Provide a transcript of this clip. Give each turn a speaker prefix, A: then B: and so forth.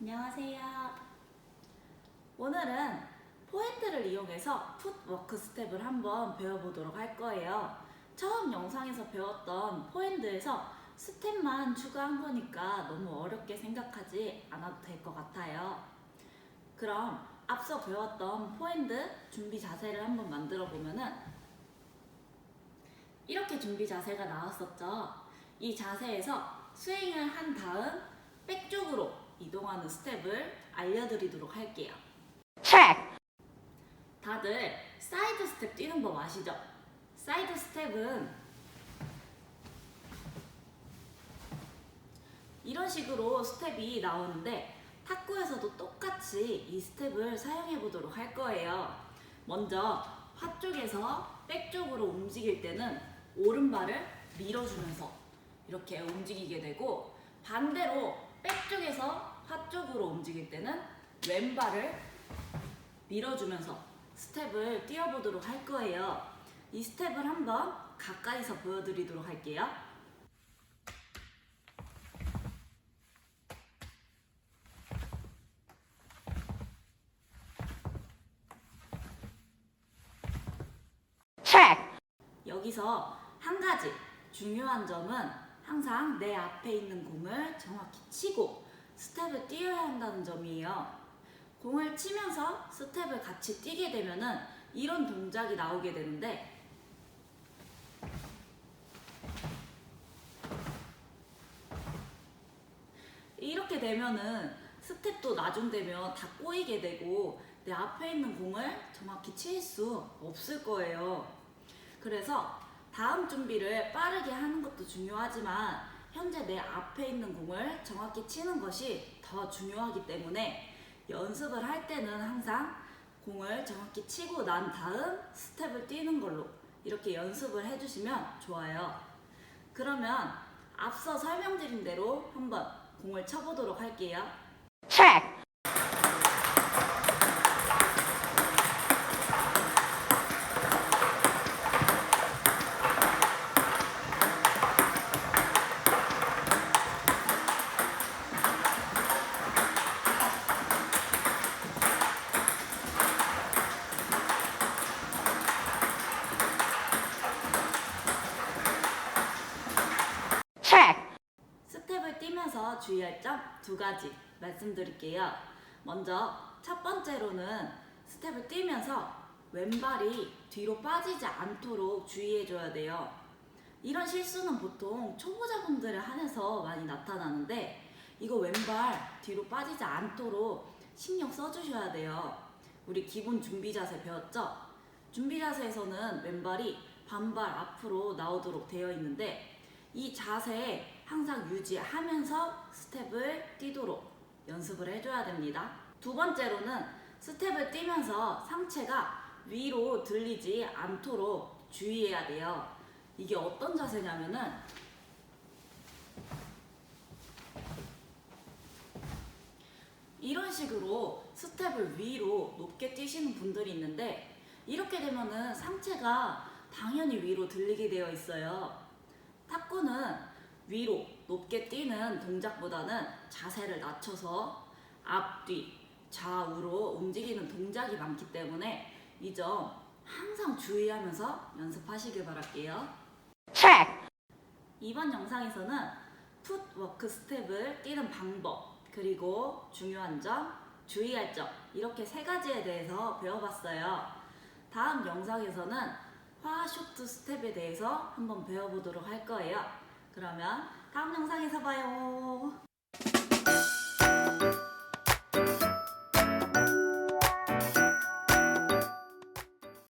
A: 안녕하세요. 오늘은 포핸드를 이용해서 풋워크 스텝을 한번 배워보도록 할 거예요. 처음 영상에서 배웠던 포핸드에서 스텝만 추가한 거니까 너무 어렵게 생각하지 않아도 될 것 같아요. 그럼 앞서 배웠던 포핸드 준비 자세를 한번 만들어 보면은 이렇게 준비 자세가 나왔었죠. 이 자세에서 스윙을 한 다음 백 쪽으로 이동하는 스텝을 알려드리도록 할게요.
B: check,
A: 다들 사이드 스텝 뛰는 법 아시죠? 사이드 스텝은 이런 식으로 스텝이 나오는데 탁구에서도 똑같이 이 스텝을 사용해 보도록 할 거예요. 먼저 화 쪽에서 백 쪽으로 움직일 때는 오른발을 밀어주면서 이렇게 움직이게 되고 반대로 백 쪽에서 화 쪽으로 움직일 때는 왼발을 밀어주면서 스텝을 뛰어보도록 할 거예요. 이 스텝을 한번 가까이서 보여드리도록 할게요. 여기서 한 가지 중요한 점은 항상 내 앞에 있는 공을 정확히 치고 스텝을 뛰어야 한다는 점이에요. 공을 치면서 스텝을 같이 뛰게 되면은 이런 동작이 나오게 되는데 이렇게 되면은 스텝도 나중 되면 다 꼬이게 되고 내 앞에 있는 공을 정확히 칠 수 없을 거예요. 그래서 다음 준비를 빠르게 하는 것도 중요하지만 현재 내 앞에 있는 공을 정확히 치는 것이 더 중요하기 때문에 연습을 할 때는 항상 공을 정확히 치고 난 다음 스텝을 뛰는 걸로 이렇게 연습을 해주시면 좋아요. 그러면 앞서 설명드린 대로 한번 공을 쳐보도록 할게요.
B: check,
A: 뛰면서 주의할 점 두 가지 말씀드릴게요. 먼저 첫 번째로는 스텝을 뛰면서 왼발이 뒤로 빠지지 않도록 주의해줘야 돼요. 이런 실수는 보통 초보자분들에 한해서 많이 나타나는데 이거 왼발 뒤로 빠지지 않도록 신경 써주셔야 돼요. 우리 기본 준비 자세 배웠죠? 준비 자세에서는 왼발이 반발 앞으로 나오도록 되어 있는데 이 자세 항상 유지하면서 스텝을 뛰도록 연습을 해줘야 됩니다. 두 번째로는 스텝을 뛰면서 상체가 위로 들리지 않도록 주의해야 돼요. 이게 어떤 자세냐면은 이런 식으로 스텝을 위로 높게 뛰시는 분들이 있는데 이렇게 되면은 상체가 당연히 위로 들리게 되어 있어요. 위로 높게 뛰는 동작보다는 자세를 낮춰서 앞뒤 좌우로 움직이는 동작이 많기 때문에 이 점 항상 주의하면서 연습하시길 바랄게요.
B: check,
A: 이번 영상에서는 풋워크 스텝을 뛰는 방법 그리고 중요한 점, 주의할 점 이렇게 세 가지에 대해서 배워봤어요. 다음 영상에서는 화 쇼트 스텝에 대해서 한번 배워보도록 할 거예요. 그러면 다음 영상에서 봐요.